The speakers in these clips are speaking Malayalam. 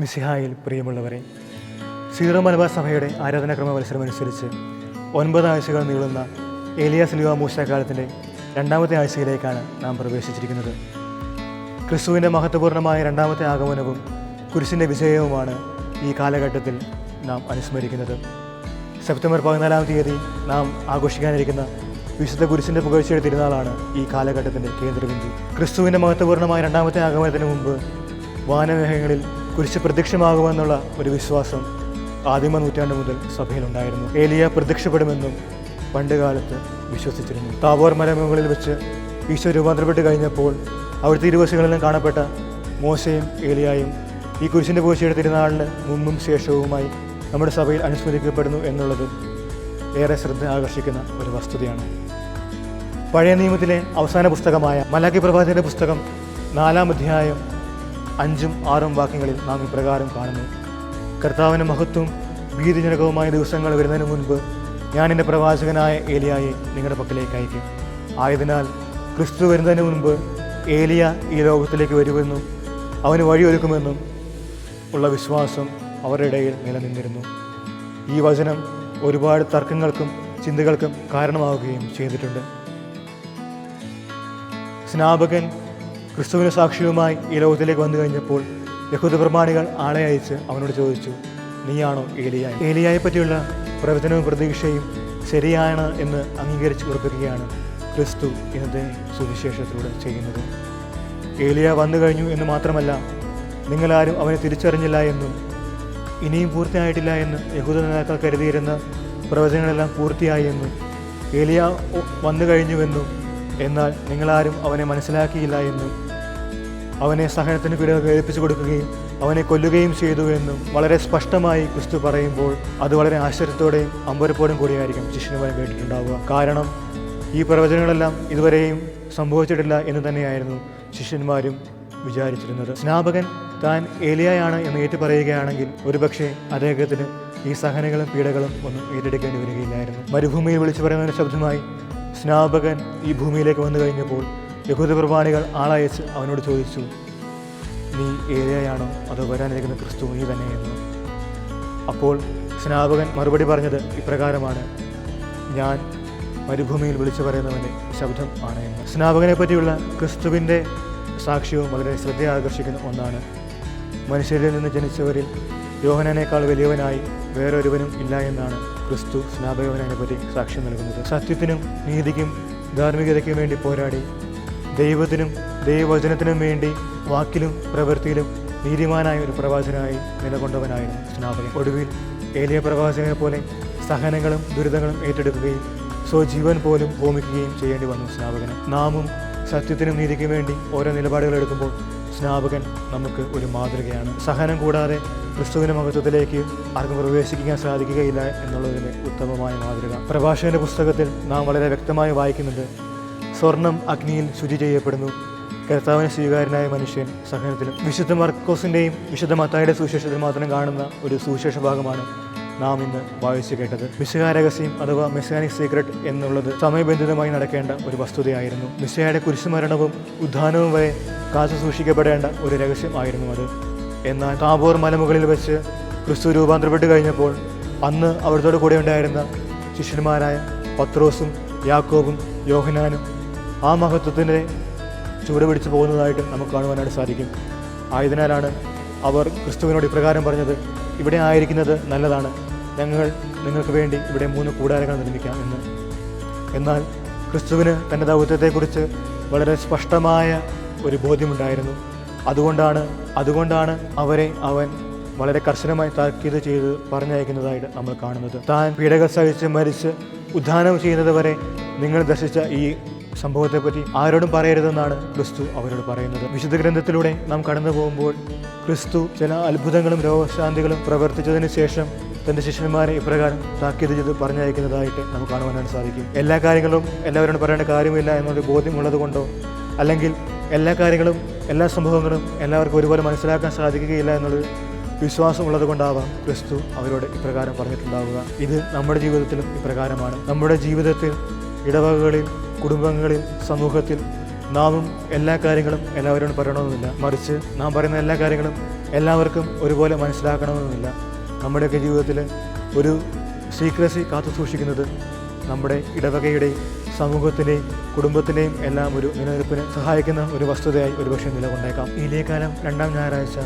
മിസിഹായിൽ പ്രിയമുള്ളവരെ സീറോ മലബാർ സഭയുടെ ആരാധനാക്രമ മത്സരമനുസരിച്ച് ഒൻപത് ആഴ്ചകൾ നീളുന്ന ഏലിയാസ് സിൽവ മൂശാക്കാലത്തിന്റെ രണ്ടാമത്തെ ആഴ്ചയിലേക്കാണ് നാം പ്രവേശിച്ചിരിക്കുന്നത്. ക്രിസ്തുവിന്റെ മഹത്വപൂർണമായ രണ്ടാമത്തെ ആഗമനവും കുരിശിന്റെ വിജയവുമാണ് ഈ കാലഘട്ടത്തിൽ നാം അനുസ്മരിക്കുന്നത്. സെപ്റ്റംബർ പതിനാലാം തീയതി നാം ആഘോഷിക്കാനിരിക്കുന്ന വിശുദ്ധ കുരിശിന്റെ പുകഴ്ചയുടെ തിരുനാളാണ് ഈ കാലഘട്ടത്തിന്റെ കേന്ദ്രബിന്ദു. ക്രിസ്തുവിന്റെ മഹത്വപൂർണമായ രണ്ടാമത്തെ ആഗമനത്തിന് മുമ്പ് വാനമേഘങ്ങളിൽ കുരിശ് പ്രത്യക്ഷമാകുമെന്നുള്ള ഒരു വിശ്വാസം ആദിമ നൂറ്റാണ്ട് മുതൽ സഭയിലുണ്ടായിരുന്നു. ഏലിയ പ്രത്യക്ഷപ്പെടുമെന്നും പണ്ടുകാലത്ത് വിശ്വസിച്ചിരുന്നു. താബോർ മലമുകളിൽ വെച്ച് ഈശോ രൂപാന്തരപ്പെട്ട് കഴിഞ്ഞപ്പോൾ അവിടുത്തെ ഇരുവശങ്ങളിലും കാണപ്പെട്ട മോശയും ഏലിയായും ഈ കുരിശിന്റെ പൂശയുടെ തിരുനാളിന് മുമ്പും ശേഷവുമായി നമ്മുടെ സഭയിൽ അനുസ്മരിക്കപ്പെടുന്നു എന്നുള്ളത് ഏറെ ശ്രദ്ധ ആകർഷിക്കുന്ന ഒരു വസ്തുതയാണ്. പഴയ നിയമത്തിലെ അവസാന പുസ്തകമായ മലാക്കി പ്രഭാതിന്റെ പുസ്തകം നാലാം അധ്യായം അഞ്ചും ആറും വാക്യങ്ങളിൽ നാം ഇപ്രകാരം കാണുന്നു. കർത്താവിന്റെ മഹത്വം ഭീതിജനകവുമായ ദിവസങ്ങൾ വരുന്നതിന് മുൻപ് ഞാൻ എന്റെ പ്രവാചകനായ ഏലിയായെ നിങ്ങളുടെ പക്കലേക്ക് അയക്കും. ആയതിനാൽ ക്രിസ്തു വരുന്നതിന് മുൻപ് ഏലിയ ഈ ലോകത്തിലേക്ക് വരുമെന്നും അവന് വഴിയൊരുക്കുമെന്നും ഉള്ള വിശ്വാസം അവരുടെ ഇടയിൽ നിലനിന്നിരുന്നു. ഈ വചനം ഒരുപാട് തർക്കങ്ങൾക്കും ചിന്തകൾക്കും കാരണമാവുകയും ചെയ്തിട്ടുണ്ട്. സ്നാപകൻ ക്രിസ്തുവിന് സാക്ഷിയുമായി ഈ ലോകത്തിലേക്ക് വന്നു കഴിഞ്ഞപ്പോൾ യഹൂദ പ്രമാണികൾ ആളെ അയച്ച് അവനോട് ചോദിച്ചു നീയാണോ ഏലിയായ? ഏലിയായെ പറ്റിയുള്ള പ്രവചനവും പ്രതീക്ഷയും ശരിയാണ് എന്ന് അംഗീകരിച്ച് ഉറപ്പിക്കുകയാണ് ക്രിസ്തു ഇന്നത്തെ സുവിശേഷത്തിലൂടെ ചെയ്യുന്നത്. ഏലിയ വന്നു കഴിഞ്ഞു എന്ന് മാത്രമല്ല നിങ്ങളാരും അവനെ തിരിച്ചറിഞ്ഞില്ല എന്നും ഇനിയും പൂർത്തിയായിട്ടില്ല എന്ന് യഹൂദ നേതാക്കൾ കരുതിയിരുന്ന പ്രവചനങ്ങളെല്ലാം പൂർത്തിയായി എന്നും ഏലിയ വന്നു കഴിഞ്ഞുവെന്നും എന്നാൽ നിങ്ങളാരും അവനെ മനസ്സിലാക്കിയില്ല എന്നും അവനെ സഹനത്തിന് പിഴ കേൾപ്പിച്ചു കൊടുക്കുകയും അവനെ കൊല്ലുകയും ചെയ്തു എന്നും വളരെ സ്പഷ്ടമായി ക്രിസ്തു പറയുമ്പോൾ അത് വളരെ ആശ്ചര്യത്തോടെയും അമ്പരപ്പോടും കൂടിയായിരിക്കും ശിഷ്യന്മാർ കേട്ടിട്ടുണ്ടാവുക. കാരണം ഈ പ്രവചനങ്ങളെല്ലാം ഇതുവരെയും സംഭവിച്ചിട്ടില്ല എന്ന് തന്നെയായിരുന്നു ശിഷ്യന്മാരും വിചാരിച്ചിരുന്നത്. സ്നാപകൻ താൻ ഏലിയായാണ് എന്ന് ഏറ്റു പറയുകയാണെങ്കിൽ ഒരുപക്ഷെ അദ്ദേഹത്തിന് ഈ സഹനങ്ങളും പീഡകളും ഒന്നും ഏറ്റെടുക്കേണ്ടി വരികയില്ലായിരുന്നു. മരുഭൂമിയിൽ വിളിച്ചു പറയുന്ന ശബ്ദമായി സ്നാപകൻ ഈ ഭൂമിയിലേക്ക് വന്നു കഴിഞ്ഞപ്പോൾ യഹൂദ പ്രമാണികൾ ആളയച്ച് അവനോട് ചോദിച്ചു നീ ഏലിയായാണോ അതോ വരാനിരിക്കുന്ന ക്രിസ്തു നീ തന്നെയെന്ന് അപ്പോൾ സ്നാപകൻ മറുപടി പറഞ്ഞത് ഇപ്രകാരമാണ് ഞാൻ മരുഭൂമിയിൽ വിളിച്ചു പറയുന്നവന്റെ ശബ്ദം ആണ് എന്ന്. സ്നാപകനെ പറ്റിയുള്ള ക്രിസ്തുവിന്റെ സാക്ഷ്യവും വളരെ ശ്രദ്ധയാകർഷിക്കുന്ന ഒന്നാണ്. മനുഷ്യരിൽ നിന്ന് ജനിച്ചവരിൽ യോഹനനേക്കാൾ വലിയവനായി വേറൊരുവനും ഇല്ല എന്നാണ് ക്രിസ്തു സ്നാപകവനെ പറ്റി സാക്ഷ്യം നൽകുന്നത്. സത്യത്തിനും നീതിക്കും ധാർമ്മികതയ്ക്കും വേണ്ടി പോരാടി ദൈവത്തിനും ദൈവവചനത്തിനും വേണ്ടി വാക്കിലും പ്രവൃത്തിയിലും നീതിമാനായ ഒരു പ്രവാചകനായി നിലകൊണ്ടവനായിരുന്നു സ്നാപകൻ. ഒടുവിൽ ഏലിയ പ്രവാചകനെ പോലെ സഹനങ്ങളും ദുരിതങ്ങളും ഏറ്റെടുക്കുകയും സ്വജീവൻ പോലും ഭൂമിക്കുകയും ചെയ്യേണ്ടി വന്നു സ്നാപകന്. നാമും സത്യത്തിനും നീതിക്കും വേണ്ടി ഓരോ നിലപാടുകൾ എടുക്കുമ്പോൾ സ്നാപകൻ നമുക്ക് ഒരു മാതൃകയാണ്. സഹനം കൂടാതെ ക്രിസ്തുവിന്റെ മഹത്വത്തിലേക്ക് ആർക്കും പ്രവേശിക്കാൻ സാധിക്കുകയില്ല എന്നുള്ളതിന്റെ ഉത്തമമായ മാതൃക. പ്രഭാഷകന്റെ പുസ്തകത്തിൽ നാം വളരെ വ്യക്തമായി വായിക്കുന്നുണ്ട് സ്വർണം അഗ്നിയിൽ ശുചി ചെയ്യപ്പെടുന്നു. കർത്താവിന് സ്വീകാരനായ മനുഷ്യൻ സഹനത്തിലും വിശുദ്ധ മർക്കോസിന്റെയും വിശുദ്ധ മത്തായുടെ സുവിശേഷത്തിൽ മാത്രം കാണുന്ന ഒരു സുവിശേഷ ഭാഗമാണ് നാം ഇന്ന് വായിച്ചു കേട്ടത്. രഹസ്യം അഥവാ മെസ്സാനിക് സീക്രട്ട് എന്നുള്ളത് സമയബന്ധിതമായി നടക്കേണ്ട ഒരു വസ്തുതയായിരുന്നു. മിശയുടെ കുരിശുമരണവും ഉദ്ധാനവും വരെ കാത്തു സൂക്ഷിക്കപ്പെടേണ്ട ഒരു രഹസ്യമായിരുന്നു അത്. എന്നാൽ താബോർ മലമുകളിൽ വെച്ച് ക്രിസ്തു രൂപാന്തരപ്പെട്ട് കഴിഞ്ഞപ്പോൾ അന്ന് അവിടുത്തോട് കൂടെ ഉണ്ടായിരുന്ന ശിഷ്യന്മാരായ പത്രോസും യാക്കോബും യോഹനാനും ആ മഹത്വത്തിനെ ചുവട് പിടിച്ചു പോകുന്നതായിട്ട് നമുക്ക് കാണുവാനായിട്ട് സാധിക്കും. ആയതിനാലാണ് അവർ ക്രിസ്തുവിനോട് ഇപ്രകാരം പറഞ്ഞത് ഇവിടെ ആയിരിക്കുന്നത് നല്ലതാണ്. ഞങ്ങൾ നിങ്ങൾക്ക് വേണ്ടി ഇവിടെ മൂന്ന് കൂടാരങ്ങൾ നിർമ്മിക്കാം എന്ന്. എന്നാൽ ക്രിസ്തുവിന് തന്റെ ദൗത്യത്തെക്കുറിച്ച് വളരെ സ്പഷ്ടമായ ഒരു ബോധ്യമുണ്ടായിരുന്നു. അതുകൊണ്ടാണ് അതുകൊണ്ടാണ് അവരെ അവൻ വളരെ കർശനമായി താക്കീത് ചെയ്ത് പറഞ്ഞയക്കുന്നതായിട്ട് നമ്മൾ കാണുന്നത്. താൻ പീഡകൾ സഹിച്ച് മരിച്ച് ഉദ്ധാനം ചെയ്യുന്നത് വരെ നിങ്ങൾ ദർശിച്ച ഈ സംഭവത്തെപ്പറ്റി ആരോടും പറയരുതെന്നാണ് ക്രിസ്തു അവരോട് പറയുന്നത്. വിശുദ്ധ ഗ്രന്ഥത്തിലൂടെ നാം കടന്നു പോകുമ്പോൾ ക്രിസ്തു ചില അത്ഭുതങ്ങളും രോഗശാന്തികളും പ്രവർത്തിച്ചതിന് ശേഷം തന്റെ ശിഷ്യന്മാരെ ഇപ്രകാരം താക്കീത് ചെയ്ത് പറഞ്ഞയക്കുന്നതായിട്ട് നമുക്ക് കാണുവാനായിട്ട് സാധിക്കും. എല്ലാ കാര്യങ്ങളും എല്ലാവരോടും പറയേണ്ട കാര്യമില്ല എന്നൊരു ബോധ്യമുള്ളത് കൊണ്ടോ അല്ലെങ്കിൽ എല്ലാ കാര്യങ്ങളും എല്ലാ സംഭവങ്ങളും എല്ലാവർക്കും ഒരുപോലെ മനസ്സിലാക്കാൻ സാധിക്കുകയില്ല എന്നുള്ളൊരു വിശ്വാസമുള്ളത് കൊണ്ടാവാം ക്രിസ്തു അവരോട് ഇപ്രകാരം പറഞ്ഞിട്ടുണ്ടാവുക. ഇത് നമ്മുടെ ജീവിതത്തിലും ഇപ്രകാരമാണ്. നമ്മുടെ ജീവിതത്തിൽ ഇടവകകളിൽ കുടുംബങ്ങളിൽ സമൂഹത്തിൽ നാമും എല്ലാ കാര്യങ്ങളും എല്ലാവരോടും പറയണമെന്നില്ല. മറിച്ച് നാം പറയുന്ന എല്ലാ കാര്യങ്ങളും എല്ലാവർക്കും ഒരുപോലെ മനസ്സിലാക്കണമെന്നില്ല. നമ്മുടെയൊക്കെ ജീവിതത്തിൽ ഒരു സീക്രസി കാത്തു സൂക്ഷിക്കുന്നത് നമ്മുടെ ഇടവകയുടെയും സമൂഹത്തിന്റെയും കുടുംബത്തിന്റെയും എല്ലാം ഒരു നിലനിൽപ്പിന് സഹായിക്കുന്ന ഒരു വസ്തുതയായി ഒരുപക്ഷെ നിലകൊണ്ടേക്കാം. ഇലേക്കാലം രണ്ടാം ഞായറാഴ്ച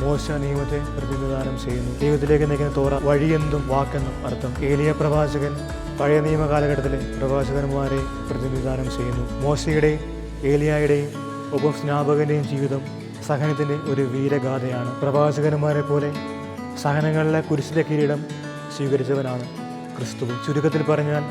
മോശ നിയമത്തെ പ്രതിനിധാനം ചെയ്യുന്നു. ദൈവത്തിലേക്ക് നയിക്കുന്ന തോറ വഴിയെന്നും വാക്കെന്നും അർത്ഥം. ഏലിയ പ്രവാചകൻ പഴയ നിയമ കാലഘട്ടത്തിലെ പ്രവാചകന്മാരെ പ്രതിനിധാനം ചെയ്യുന്നു. മോശയുടെയും ഏലിയായുടെയും ഒപ്പം സ്നാപകന്റെയും ജീവിതം സഹനത്തിന്റെ ഒരു വീരഗാഥയാണ്. പ്രവാചകന്മാരെ പോലെ സഹനങ്ങളിലെ കുരിശിലെ കിരീടം സ്വീകരിച്ചവനാണ് ക്രിസ്തു ചുരുക്കത്തിൽ പറഞ്ഞാൽ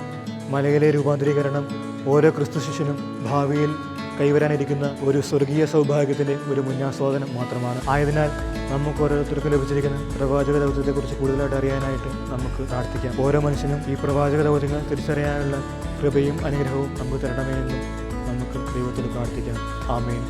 മലയിലെ രൂപാന്തരീകരണം ഓരോ ക്രിസ്തു ശിഷ്യനും ഭാവിയിൽ കൈവരാനിരിക്കുന്ന ഒരു സ്വർഗീയ സൗഭാഗ്യത്തിന്റെ ഒരു മുന്നാസ്വാദനം മാത്രമാണ്. ആയതിനാൽ നമുക്ക് ഓരോരുത്തർക്കും ലഭിച്ചിരിക്കുന്ന പ്രവാചക ദൗത്യത്തെക്കുറിച്ച് കൂടുതലായിട്ട് അറിയാനായിട്ട് നമുക്ക് പ്രാർത്ഥിക്കാം. ഓരോ മനുഷ്യനും ഈ പ്രവാചക ദൗത്യങ്ങൾ തിരിച്ചറിയാനുള്ള കൃപയും അനുഗ്രഹവും നമുക്ക് തരണമേ എന്നും നമുക്ക് ദൈവത്തോട് പ്രാർത്ഥിക്കാം. ആമേൻ.